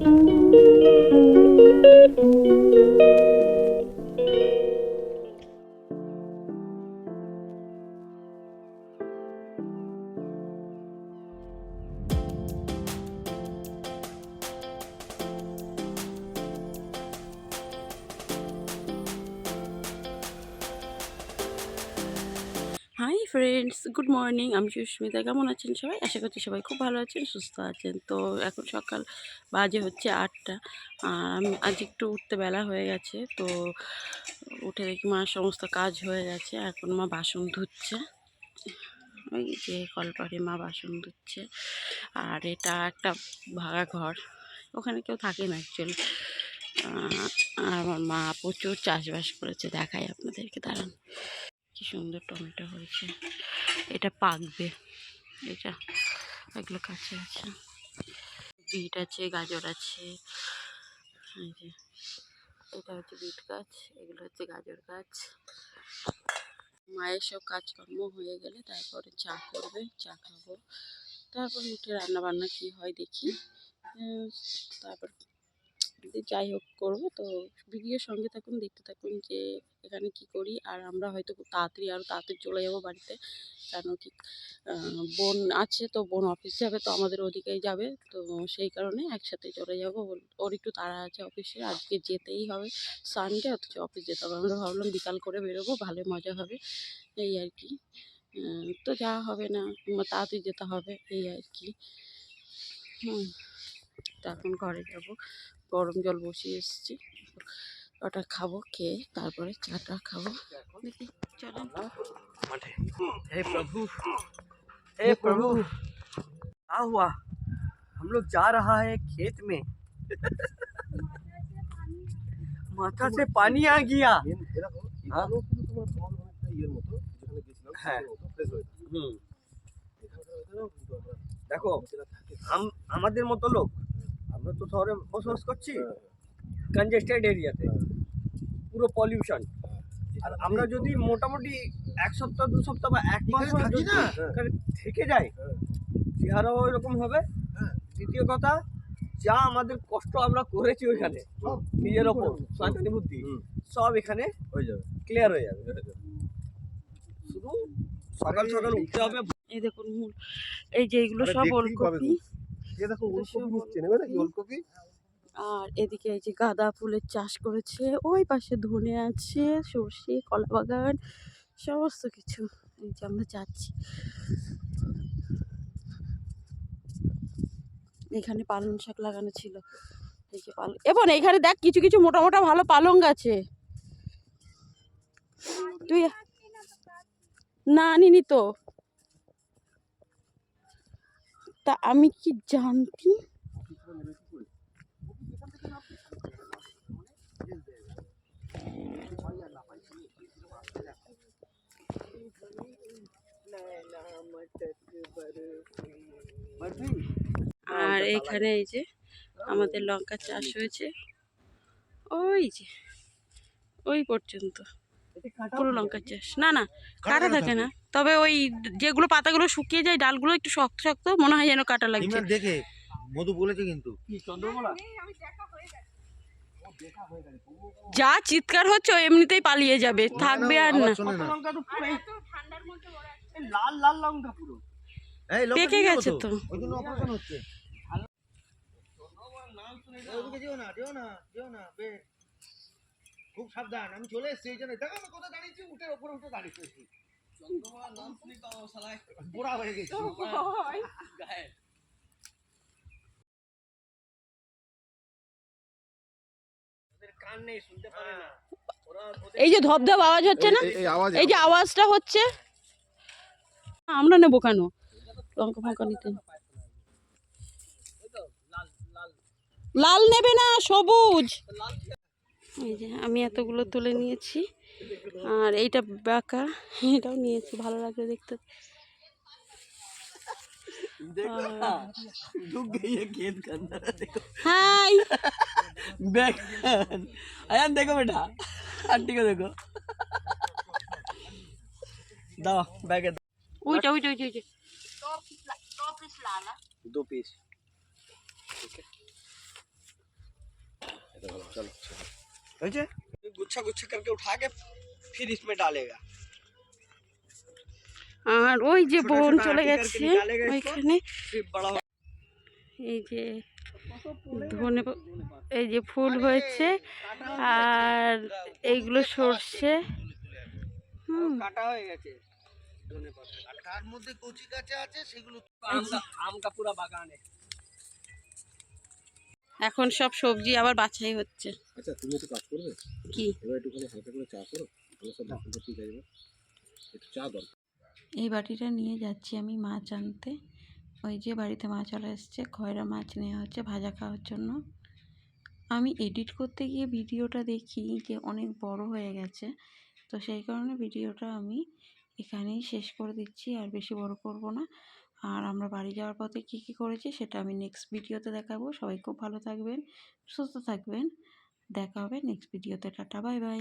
Música hi friends good morning আমি সুস্মিতা কেমন আছেন সবাই? আশা করছি সবাই খুব ভালো আছেন, সুস্থ আছেন। তো এখন সকাল বাজে হচ্ছে আটটা। আর আমি আজ একটু উঠতে বেলা হয়ে গেছে। তো উঠে দেখি মার সমস্ত কাজ হয়ে গেছে। এখন মা বাসন ধুচ্ছে। ওই যে কলপারে মা বাসন ধুচ্ছে। আর এটা একটা ভাগা ঘর। ওখানে কেউ থাকে না অ্যাকচুয়ালি আর আমার মা প্রচুর চাষবাস করেছে। দেখাই আপনাদেরকে, দাঁড়ান। কি সুন্দর টমেটো হয়েছে। এটা পাকবে। এটা এগুলো কাছে আছে। বিট আছে, গাজর আছে। এটা হচ্ছে বিট গাছ, এগুলো হচ্ছে গাজর গাছ। মায়ের সব কাজকর্ম হয়ে গেলে তারপরে চা করবে, চা খাব। তারপর উঠে রান্না বান্না কী হয় দেখি। তারপর যাই হোক করব। তো ভিডিওর সঙ্গে থাকুন, দেখতে থাকুন যে এখানে কি করি। আর আমরা হয়তো তাড়াতাড়ি আরও তাড়াতাড়ি চলে যাব বাড়িতে। কেন কি বোন আছে তো, বোন অফিস যাবে তো আমাদের ওদিকেই যাবে। তো সেই কারণে একসাথে চলে যাব। ওর একটু তাড়া আছে অফিসে আজকে যেতেই হবে সানডে অথচ অফিস যেতে হবে। আমরা ভাবলাম বিকাল করে বেরোবো ভালো মজা হবে। এই আর কি। তো যাওয়া হবে না। তাড়াতাড়ি যেতে হবে, এই আর কি। হুম। তো এখন ঘরে যাব গরম জল বসিয়ে এসেছি ওটা খাবো খেয়ে তারপরে চাটা খাবো দেখি চলেন माठे हे प्रभु हे प्रभु क्या हुआ हम लोग जा रहा है खेत में মাথা से पानी आ गया এখানেও কিন্তু তোমার জল অনেকটা ইয়ের মতো যেখানে গেছিলাম হ্যাঁ। সেটার মতো fresh হয়ে থাকে। হুম এখানকার weather-এও কিন্তু আমরা দেখো যেটা থাকে আম- আমাদের মতো লোক আমরা তো শহরে বসবাস করছি। হ্যাঁ, কনজেস্টেড এরিয়াতে হ্যাঁ। পুরো পলিউশন আর আমরা যদি মোটামুটি এক সপ্তাহ দু সপ্তাহ বা এক মাস থাকি না। এখানে থেকে যায় হ্যাঁ। চেহারাও এরকম হবে। হ্যাঁ। দ্বিতীয় কথা যা আমাদের কষ্ট আমরা করেছি ওইখানে নিজের ওপর হুম। বুদ্ধি সব এখানে হয়ে যাবে। ক্লিয়ার হয়ে যাবে। শুধু সকাল সকাল উঠতে হবে। এই দেখুন এই যে এগুলো সব ওলকপি এ দেখো ওলকপি নিচ্ছে নেবে নাকি ওলকপি। ওলকপি। আর এদিকে এই যে গাঁদা ফুলের চাষ করেছে ওই পাশে ধনে আছে সর্ষে কলা বাগান সমস্ত কিছু। এই যে আমরা যাচ্ছি। এখানে পালং শাক লাগানো ছিল। যে পালং এবং এখানে দেখ কিছু কিছু মোটা মোটা ভালো পালং আছে তুই না আনিনি তো। তা আমি কি জানতি? আর এখানে এই যে আমাদের লঙ্কা চাষ হয়েছে। ওই যে, ওই পর্যন্ত। পুরো লঙ্কা চাষ। না না কাটা থাকে না। তবে ওই যেগুলো পাতাগুলো শুকিয়ে যায় ডালগুলো একটু শক্ত শক্ত মনে হয় যেন কাটা লাগছে। দেখে মধু বলেছে কিন্তু। যা চিৎকার হচ্ছে এমনিতেই পালিয়ে যাবে। থাকবে আর না। লাল লাল লঙ্কা পুরো। পেকে গেছে তো। না না না বে খুব সাবধান আমি চলে এসেছি এই জন্য দেখো আমি কোথায় দাঁড়িয়েছি উঠে ওপরে উঠে দাঁড়িয়েছি। বুড়া হয়ে গেছি। ওদের কান নেই শুনতে পারে না। ওরা এই যে ধপধপ আওয়াজ হচ্ছে না? এই- যে আওয়াজটা হচ্ছে? আমরা নেব কেন? লঙ্কা ফঙ্কা নিতে। লাল নেবে না সবুজ। এই যে আমি এতগুলো তুলে নিয়েছি। আর এইটা বাঁকা এটাও নিয়েছি ভালো লাগবে দেখতে। হাই! আয়ান দেখো বেটা আন্টিকে দেখো। দাও ব্যাগে ওইটা ওইটা ওইটা ওইটা। দু পিস ঠিক আছে চলো চলো। समझे गुच्छा गुच्छा करके उठा के फिर इसमें डालेगा আর ওই যে ছোট বোন ছোট চলে আঁটি গেছে করকে নিকালেগা इसको। ওইখানে फिर बड़ा हो- এই যে ধনে পা- এই যে ফুল হয়েছে আর এইগুলো সর্ষে হুম काटा हो গেছে ধনে পাতা আর তার মধ্যে কচি কাঁচা আছে সেগুলো आम का आम का पूरा बागान है এখন সব সবজি আবার বাছাই হচ্ছে। আচ্ছা তুমি একটু কাজ করবে? কি? এবার একটুখানি হালকা করে চা করো আমরা সব ঠিক আছে একটু চা এই বাটিটা নিয়ে যাচ্ছি আমি মাছ আনতে। ওই যে বাড়িতে মাছ চলে এসছে খয়রা মাছ নেওয়া হচ্ছে ভাজা খাওয়ার জন্য। আমি এডিট করতে গিয়ে ভিডিওটা দেখি যে অনেক বড় হয়ে গেছে। তো সেই কারণে ভিডিওটা আমি এখানেই শেষ করে দিচ্ছি আর বেশি বড় করব না। আর আমরা বাড়ি যাওয়ার পথে কী কী করেছি সেটা আমি নেক্সট ভিডিওতে দেখাবো। সবাই খুব ভালো থাকবেন, সুস্থ থাকবেন। দেখা হবে নেক্সট ভিডিওতে টাটা বাই বাই